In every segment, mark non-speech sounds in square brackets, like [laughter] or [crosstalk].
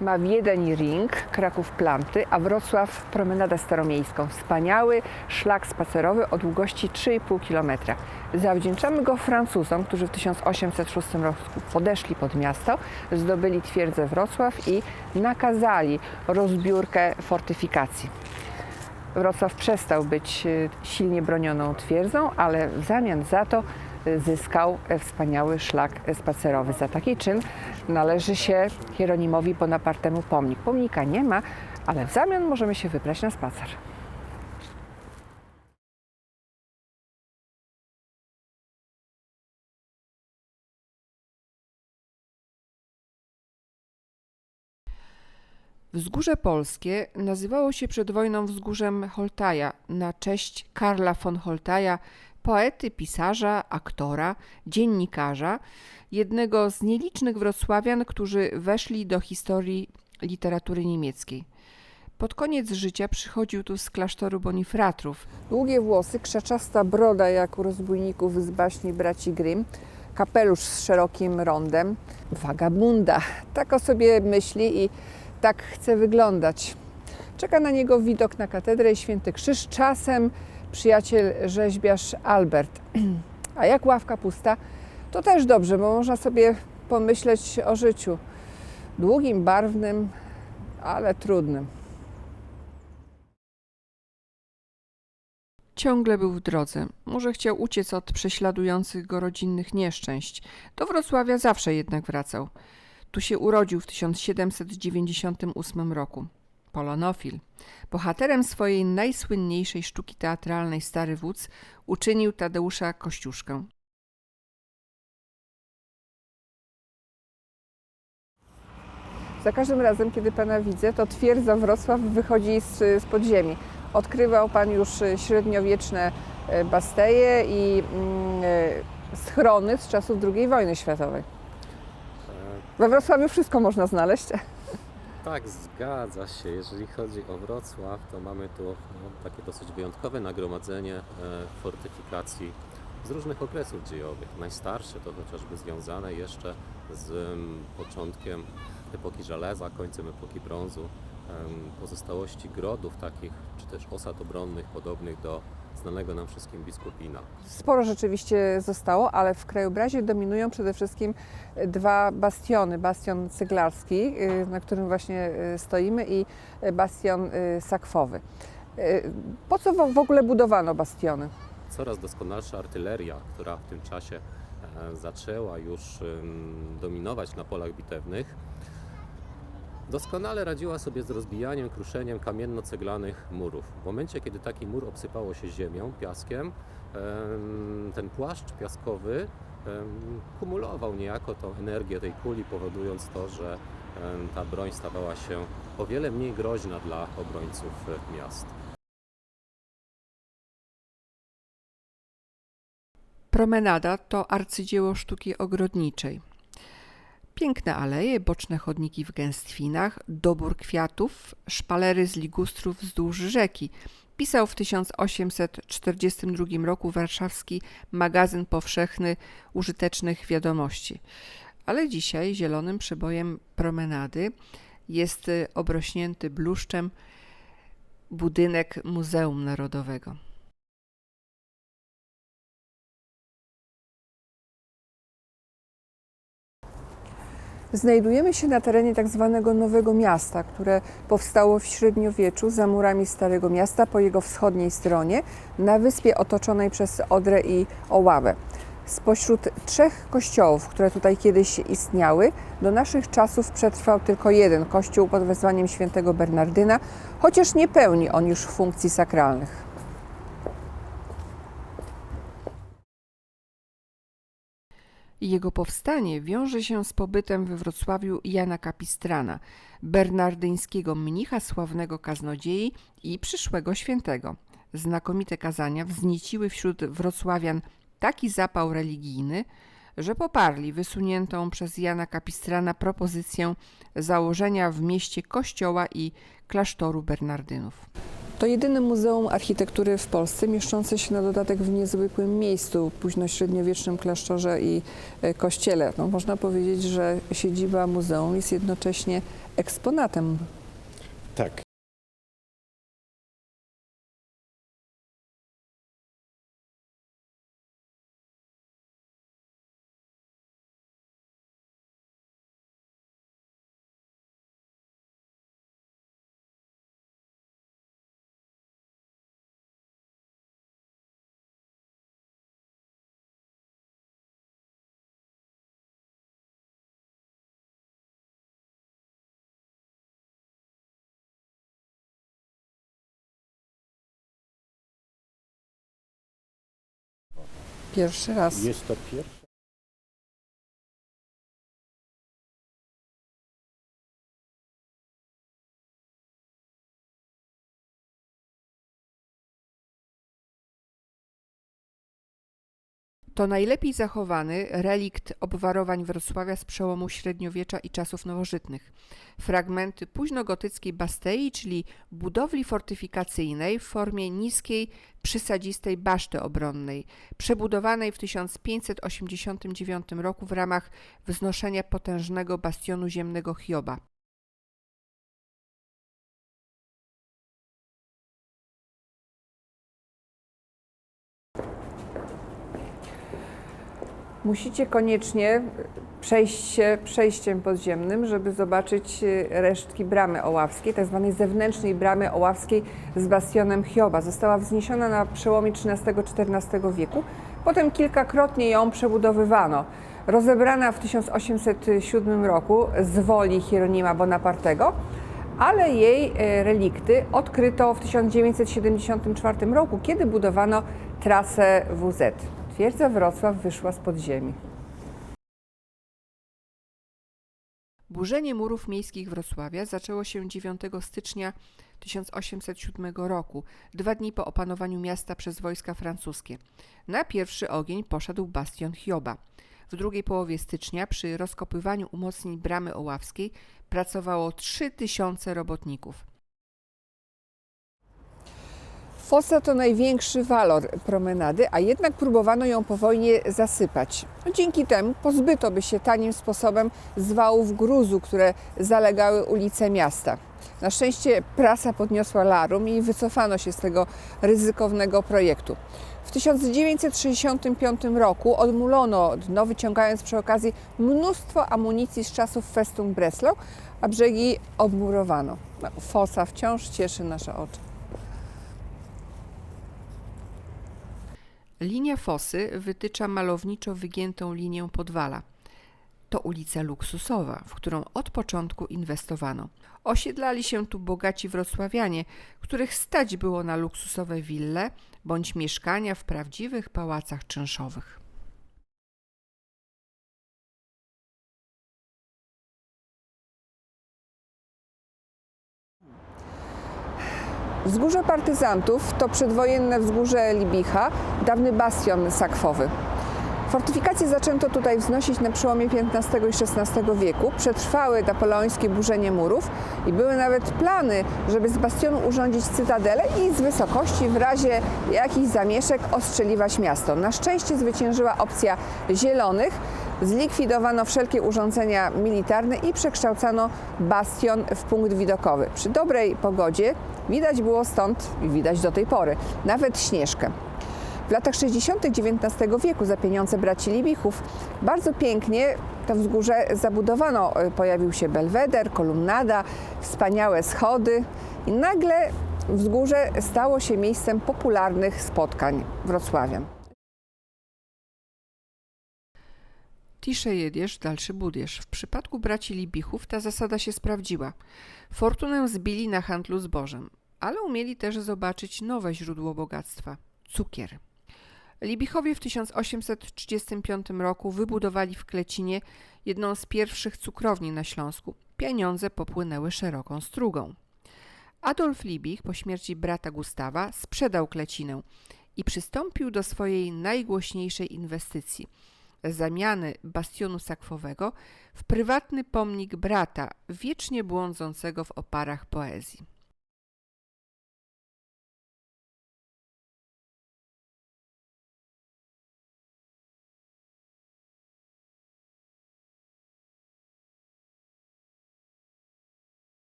ma Wiedeń Ring, Kraków Planty, a Wrocław Promenadę Staromiejską. Wspaniały szlak spacerowy o długości 3,5 km. Zawdzięczamy go Francuzom, którzy w 1806 roku podeszli pod miasto, zdobyli twierdzę Wrocław i nakazali rozbiórkę fortyfikacji. Wrocław przestał być y, silnie bronioną twierdzą, ale w zamian za to zyskał wspaniały szlak spacerowy. Za taki czyn należy się Hieronimowi Bonapartemu pomnik. Pomnika nie ma, ale w zamian możemy się wybrać na spacer. Wzgórze Polskie nazywało się przed wojną Wzgórzem Holtaja na cześć Karla von Holtaja, poety, pisarza, aktora, dziennikarza, jednego z nielicznych wrocławian, którzy weszli do historii literatury niemieckiej. Pod koniec życia przychodził tu z klasztoru Bonifratrów. Długie włosy, krzaczasta broda jak u rozbójników z baśni braci Grimm, kapelusz z szerokim rondem, wagabunda. Tak o sobie myśli i tak chce wyglądać. Czeka na niego widok na katedrę i święty krzyż, czasem przyjaciel rzeźbiarz Albert. A jak ławka pusta, to też dobrze, bo można sobie pomyśleć o życiu. Długim, barwnym, ale trudnym. Ciągle był w drodze. Może chciał uciec od prześladujących go rodzinnych nieszczęść. Do Wrocławia zawsze jednak wracał. Tu się urodził w 1798 roku. Polonofil. Bohaterem swojej najsłynniejszej sztuki teatralnej Stary Wódz uczynił Tadeusza Kościuszkę. Za każdym razem, kiedy pana widzę, to twierdza Wrocław wychodzi z, z podziemi. Odkrywał pan już e, średniowieczne e, basteje i mm, e, schrony z czasów II wojny światowej. We Wrocławiu wszystko można znaleźć. Tak, zgadza się. Jeżeli chodzi o Wrocław, to mamy tu no, takie dosyć wyjątkowe nagromadzenie e, fortyfikacji z różnych okresów dziejowych. Najstarsze to chociażby związane jeszcze z mm, początkiem epoki żeleza, końcem epoki brązu. Pozostałości grodów takich, czy też osad obronnych podobnych do znanego nam wszystkim biskupina. Sporo rzeczywiście zostało, ale w krajobrazie dominują przede wszystkim dwa bastiony. Bastion ceglarski, y, na którym właśnie y, stoimy i bastion y, sakwowy. Po co w- ogóle budowano bastiony? coraz doskonalsza artyleria, która w tym czasie e, zaczęła już dominować na polach bitewnych, doskonale radziła sobie z rozbijaniem, kruszeniem kamienno-ceglanych murów. W momencie, kiedy taki mur obsypało się ziemią, piaskiem, em, ten płaszcz piaskowy kumulował niejako tą energię tej kuli, powodując to, że ta broń stawała się o wiele mniej groźna dla obrońców miast. Promenada to arcydzieło sztuki ogrodniczej. Piękne aleje, boczne chodniki w gęstwinach, dobór kwiatów, szpalery z ligustrów wzdłuż rzeki. Pisał w 1842 roku warszawski magazyn powszechny użytecznych wiadomości. Ale dzisiaj zielonym przebojem promenady jest obrośnięty bluszczem budynek Muzeum Narodowego. Znajdujemy się na terenie tak zwanego Nowego Miasta, które powstało w średniowieczu za murami Starego Miasta po jego wschodniej stronie, na wyspie otoczonej przez Odrę i Oławę. Spośród trzech kościołów, które tutaj kiedyś istniały, do naszych czasów przetrwał tylko jeden kościół pod wezwaniem świętego Bernardyna, chociaż nie pełni on już funkcji sakralnych. Jego powstanie wiąże się z pobytem we Wrocławiu Jana Kapistrana, bernardyńskiego mnicha sławnego kaznodziei i przyszłego świętego. Znakomite kazania wznieciły wśród wrocławian taki zapał religijny, że poparli wysuniętą przez Jana Kapistrana propozycję założenia w mieście kościoła i klasztoru Bernardynów. To jedyne muzeum architektury w Polsce, mieszczące się na dodatek w niezwykłym miejscu, późnośredniowiecznym klasztorze i e, kościele. No, można powiedzieć, że siedziba muzeum jest jednocześnie eksponatem. Tak. Pierwszy raz. Jest to pierwsze. To najlepiej zachowany relikt obwarowań Wrocławia z przełomu średniowiecza i czasów nowożytnych. Fragmenty późnogotyckiej bastei, czyli budowli fortyfikacyjnej w formie niskiej, przysadzistej baszty obronnej, przebudowanej w 1589 roku w ramach wznoszenia potężnego bastionu ziemnego Hioba. Musicie koniecznie przejść się przejściem podziemnym, żeby zobaczyć y, resztki bramy oławskiej, tak zwanej zewnętrznej bramy oławskiej z bastionem Hioba. Została wzniesiona na przełomie XIII-XIV wieku. Potem kilkakrotnie ją przebudowywano. Rozebrana w 1807 roku z woli Hieronima Bonapartego, ale jej e, relikty odkryto w 1974 roku, kiedy budowano trasę WZ. Twierdza Wrocław wyszła z podziemi. Burzenie murów miejskich Wrocławia zaczęło się 9 stycznia 1807 roku, dwa dni po opanowaniu miasta przez wojska francuskie. Na pierwszy ogień poszedł bastion Hioba. W drugiej połowie stycznia przy rozkopywaniu umocnień bramy oławskiej pracowało 3000 robotników. Fosa to największy walor promenady, a jednak próbowano ją po wojnie zasypać. Dzięki temu pozbyto by się tanim sposobem zwałów gruzu, które zalegały ulice miasta. Na szczęście prasa podniosła larum i wycofano się z tego ryzykownego projektu. W 1965 roku odmulono dno, wyciągając przy okazji mnóstwo amunicji z czasów Festung Breslau, a brzegi obmurowano. No, fosa wciąż cieszy nasze oczy. Linia Fosy wytycza malowniczo wygiętą linię Podwala. To ulica luksusowa, w którą od początku inwestowano. Osiedlali się tu bogaci wrocławianie, których stać było na luksusowe wille bądź mieszkania w prawdziwych pałacach czynszowych. Wzgórze partyzantów to przedwojenne wzgórze Libicha, dawny bastion sakwowy. Fortyfikacje zaczęto tutaj wznosić na przełomie XV i XVI wieku. Przetrwały napoleońskie burzenie murów i były nawet plany, żeby z bastionu urządzić cytadelę i z wysokości w razie jakichś zamieszek ostrzeliwać miasto. Na szczęście zwyciężyła opcja zielonych. Zlikwidowano wszelkie urządzenia militarne i przekształcano bastion w punkt widokowy. Przy dobrej pogodzie widać było stąd, i widać do tej pory, nawet śnieżkę. W latach 60. XIX wieku za pieniądze braci Libichów bardzo pięknie to wzgórze zabudowano. Pojawił się belweder, kolumnada, wspaniałe schody i nagle wzgórze stało się miejscem popularnych spotkań wrocławian. Tisze jedziesz, dalszy budiesz. W przypadku braci Libichów ta zasada się sprawdziła. Fortunę zbili na handlu zbożem, ale umieli też zobaczyć nowe źródło bogactwa cukier. Libichowie w 1835 roku wybudowali w Klecinie jedną z pierwszych cukrowni na Śląsku. Pieniądze popłynęły szeroką strugą. Adolf Libich po śmierci brata Gustawa sprzedał Klecinę i przystąpił do swojej najgłośniejszej inwestycji zamiany bastionu sakwowego w prywatny pomnik brata, wiecznie błądzącego w oparach poezji.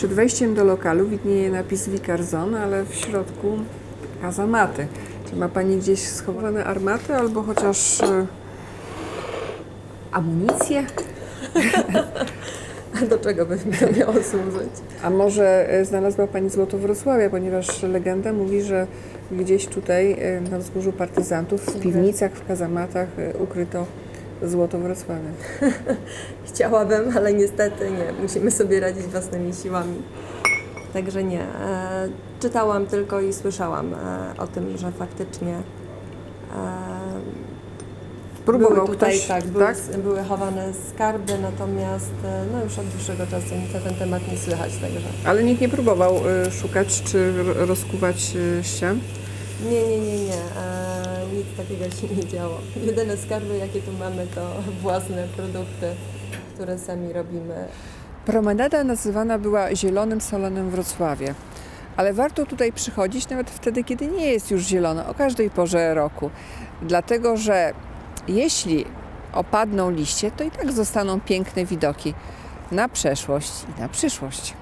Przed wejściem do lokalu widnieje napis Wikarzon, ale w środku kazamaty. Czy ma Pani gdzieś schowane armaty albo chociaż e, amunicję? A [laughs] do czego by mi to miało służyć? A może e, znalazła Pani złoto Wrocławia, ponieważ legenda mówi, że gdzieś tutaj e, na wzgórzu partyzantów, w piwnicach, w kazamatach ukryto złoto Wrocławia. [laughs] Chciałabym, ale niestety nie. Musimy sobie radzić własnymi siłami. Także nie. E, czytałam tylko i słyszałam e, o tym, że faktycznie e, Próbował były tutaj, ktoś, tak, były, tak? były chowane skarby, natomiast e, no już od dłuższego czasu nic na ten temat nie słychać, także Ale nikt nie próbował e, szukać czy r- rozkuwać e, ścian? nie, nie, nie, nie. E, nic takiego się nie działo. Jedyne skarby, jakie tu mamy, to własne produkty, które sami robimy. Promenada nazywana była Zielonym Salonem Wrocławie. Ale warto tutaj przychodzić nawet wtedy, kiedy nie jest już zielono, o każdej porze roku. Dlatego, że jeśli opadną liście, to i tak zostaną piękne widoki na przeszłość i na przyszłość.